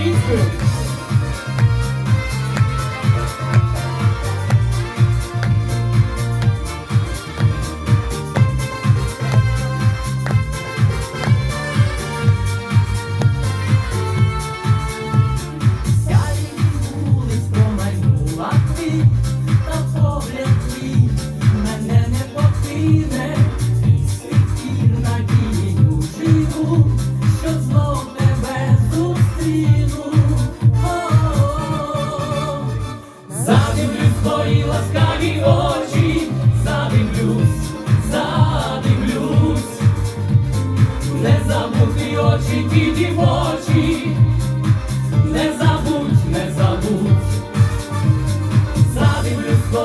Eastern.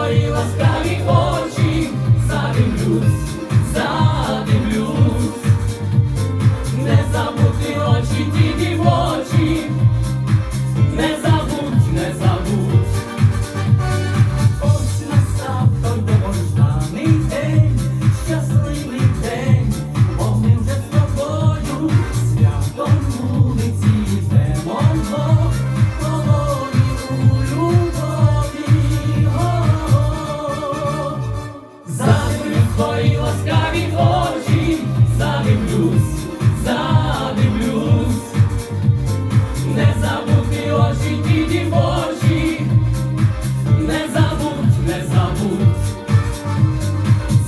Твої ласкаві задивлюсь, задивлюсь, не забути очі ті дівочі. Не забудь, не забудь,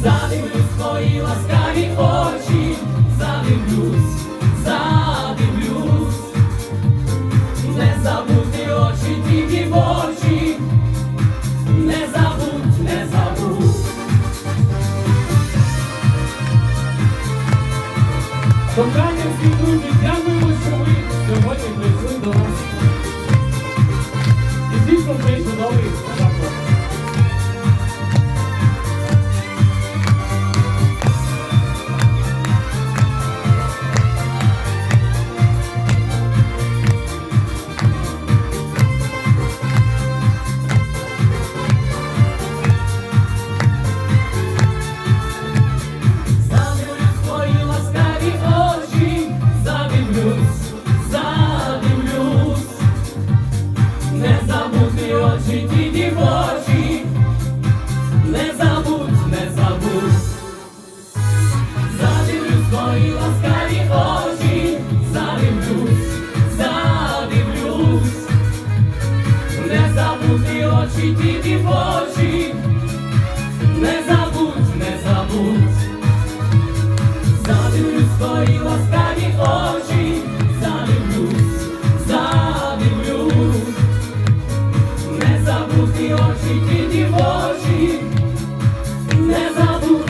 задивлюсь твої ласкаві очі, задивлюсь, Кохання друзі, дякуємо, що ви сьогодні прийшли до нас. І звісно, цей чудовий очі ті дівочі, не забудь, не забудь, задивлюсь твої ласкаві очі, задивлюсь, задивлюсь, не забути очі ті дівочі. очі, діді в очі, не забудь,